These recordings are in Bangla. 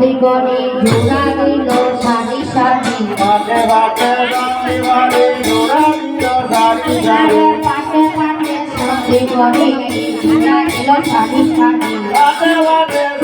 চন্দি গড়ে জোড়া দিল সারি সারি। পাটে পাটে রঙে বাড়ি জোড়া দিল সারি সারি। পাটে পাটে চন্দি গড়ে জোড়া দিল সারি সারি। পাটে পাটে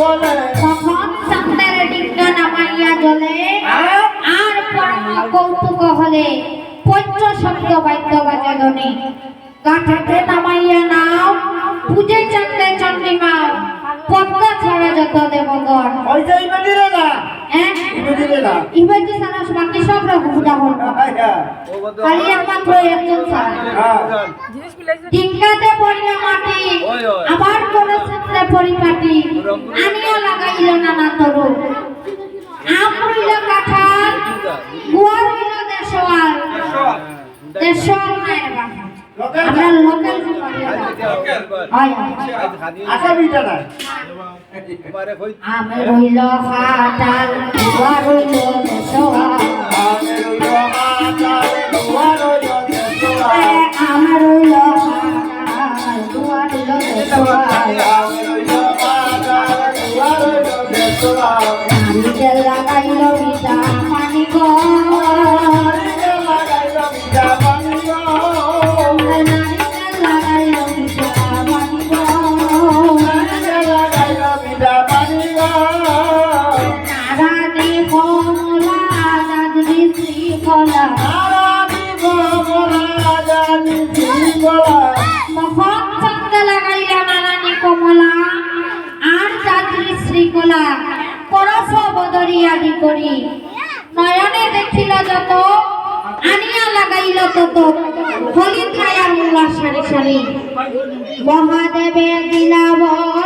বলে। তখন চান্দের ডিঙ্গা নামাইয়া জলে হ্যাঁ? আর পরম কৌতুক হলে পঞ্চ শব্দ বাদ্য বাজাদনে কাঠাতে নামাইয়া নাও পূজে চান্দে চন্ডী মাও ছাড়া যত দেবগণ। ওই যে ইমেদিরে না? হ্যাঁ? ইমেদিরে সারা বাকি সব রকম উদাহরণ হ্যাঁ খালি একমাত্র একজন ছাড়া হ্যাঁ। ডিঙ্গাতে পড়িয়া মাটি ওই, ওই। আবার করে পরিপাটি। আনিয়া লাগাইল নানা তরু আম রইল কাঁঠাল গুয়া রইল দেশওয়াল। দেশওয়াল নাই আমরা লোকাল আশা বিটা না আম রইল কাঁঠাল গুয়া রইল দেশওয়াল। আমি রইল মাতাল দুয়ার জলে আম রইল কাঁঠাল গুয়া রইল দেশওয়াল। শ্রীকলা পরশ আদি করি। নয়নে দেখিল যত, আনিয়া লাগাইল তত। হলি খায়ার মূলা সারি সারি। মহাদেবে দিলাবর